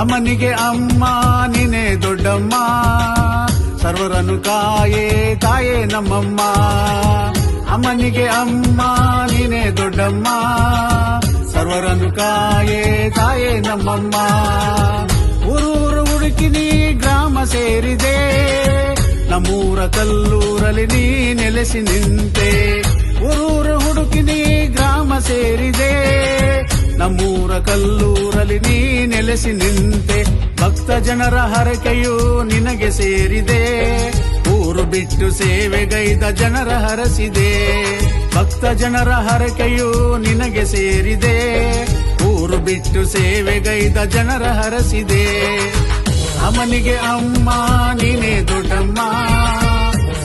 ಅಮ್ಮನಿಗೆ ಅಮ್ಮ, ನೀನೆ ದೊಡ್ಡಮ್ಮ. ಸರ್ವರನು ಕಾಯೇ ತಾಯೇ ನಮ್ಮಮ್ಮ. ಅಮ್ಮನಿಗೆ ಅಮ್ಮ, ನೀನೆ ದೊಡ್ಡಮ್ಮ. ಸರ್ವರನು ಕಾಯೇ ತಾಯೇ ನಮ್ಮಮ್ಮ. ಊರೂರು ಹುಡುಕಿ ನೀ ಗ್ರಾಮ ಸೇರಿದೆ. ನಮ್ಮೂರ ಕಲ್ಲೂರಲ್ಲಿ ನೀ ನೆಲೆಸಿ ನಿಂತೆ. ಊರೂರು ಹುಡುಕಿನಿ, ಗ್ರಾಮ ಸೇರಿದೆ. ನಮ್ಮೂರ ಕಲ್ಲೂರಲ್ಲಿ ನೀ ನೆಲೆಸಿ ನಿಂತೆ, ಭಕ್ತ ಜನರ ಹರಕೆಯು ನಿನಗೆ ಸೇರಿದೆ. ಊರು ಬಿಟ್ಟು ಸೇವೆಗೈದ ಜನರ ಹರಸಿದೆ. ಭಕ್ತ ಜನರ ಹರಕೆಯು ನಿನಗೆ ಸೇರಿದೆ. ಊರು ಬಿಟ್ಟು ಸೇವೆಗೈದ ಜನರ ಹರಸಿದೆ. ಅಮನಿಗೆ ಅಮ್ಮ, ನೀನೇ ದೊಡ್ಡಮ್ಮ.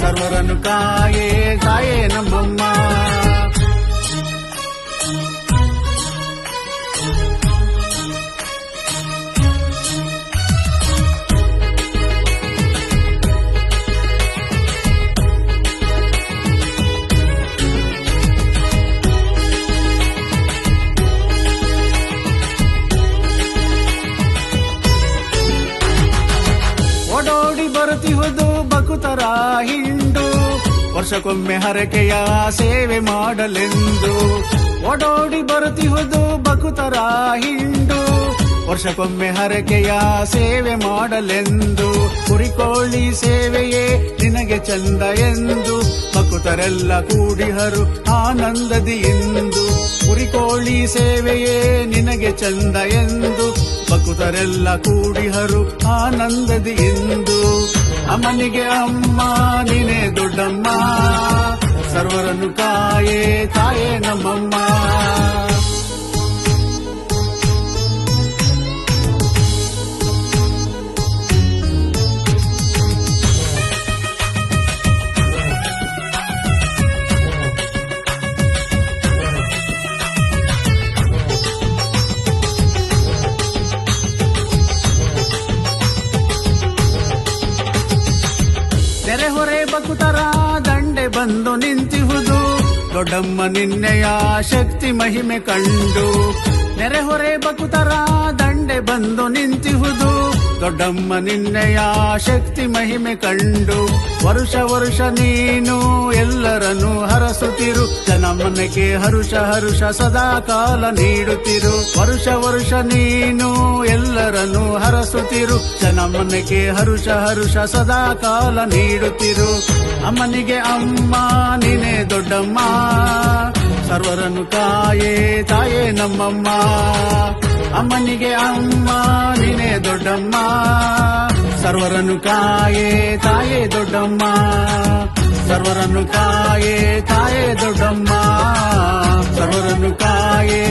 ಸರ್ವರನ್ನು ಕಾಯೇ ಕಾಯೇ ನಮ್ಮಮ್ಮ. ಬರುತ್ತಿಹುದು ಬಕುತರ ಹಿಂಡು. ವರ್ಷಕ್ಕೊಮ್ಮೆ ಹರಕೆಯ ಸೇವೆ ಮಾಡಲೆಂದು. ಓಡೋಡಿ ಬರುತ್ತಿಹುದು ಬಕುತರ ಹಿಂಡು. ವರ್ಷಕ್ಕೊಮ್ಮೆ ಹರಕೆಯ ಸೇವೆ ಮಾಡಲೆಂದು. ಕುರಿಕೋಳಿ ಸೇವೆಯೇ ನಿನಗೆ ಚಂದ ಎಂದು. ಬಕುತರೆಲ್ಲ ಕೂಡಿಹರು ಆನಂದದಿ ಎಂದು. ಕುರಿಕೋಳಿ ಸೇವೆಯೇ ನಿನಗೆ ಚಂದ ಎಂದು. ಭಕ್ತರೆಲ್ಲ ಕೂಡಿಹರು ಆನಂದದಿ ಎಂದು. ಅಮ್ಮನಿಗೆ ಅಮ್ಮ ನೀನೇ ದೊಡ್ಡಮ್ಮ. ಬಕುತರ ದಂಡೆ ಬಂದು ನಿಂತಿಹುದು. ದೊಡ್ಡಮ್ಮ ನಿನ್ನೆಯ ಶಕ್ತಿ ಮಹಿಮೆ ಕಂಡು. ನೆರೆಹೊರೆ ಬಕುತರ ದಂಡೆ ಬಂದು ನಿಂತಿಹುದು. ದೊಡ್ಡಮ್ಮ ನಿನ್ನೆಯ ಶಕ್ತಿ ಮಹಿಮೆ ಕಂಡು. ವರುಷ ವರುಷ ನೀನು ಎಲ್ಲರನ್ನು ಹರಸುತ್ತಿರು. ಜನಮನಕ್ಕೆ ಹರುಷ ಹರುಷ ಸದಾ ಕಾಲ ನೀಡುತ್ತಿರು. ವರುಷ ವರುಷ ನೀನು ಎಲ್ಲರನ್ನು ಹರಸುತ್ತಿರು. ಮನೆಗೆ ಹರುಷ ಹರುಷ ಸದಾ ಕಾಲ ನೀಡುತ್ತಿರು. ಅಮ್ಮನಿಗೆ ಅಮ್ಮ, ನೀನೇ ದೊಡ್ಡಮ್ಮ. ಸರ್ವರನ್ನು ಕಾಯೇ ತಾಯೇ ನಮ್ಮಮ್ಮ. ಅಮ್ಮನಿಗೆ ಅಮ್ಮ, ನೀನೇ ದೊಡ್ಡಮ್ಮ. ಸರ್ವರನ್ನು ಕಾಯೇ ತಾಯೇ ದೊಡ್ಡಮ್ಮ. ಸರ್ವರನ್ನು ಕಾಯೇ ತಾಯೇ ದೊಡ್ಡಮ್ಮ. ಸರ್ವರನ್ನು ಕಾಯೇ ತಾಯೇ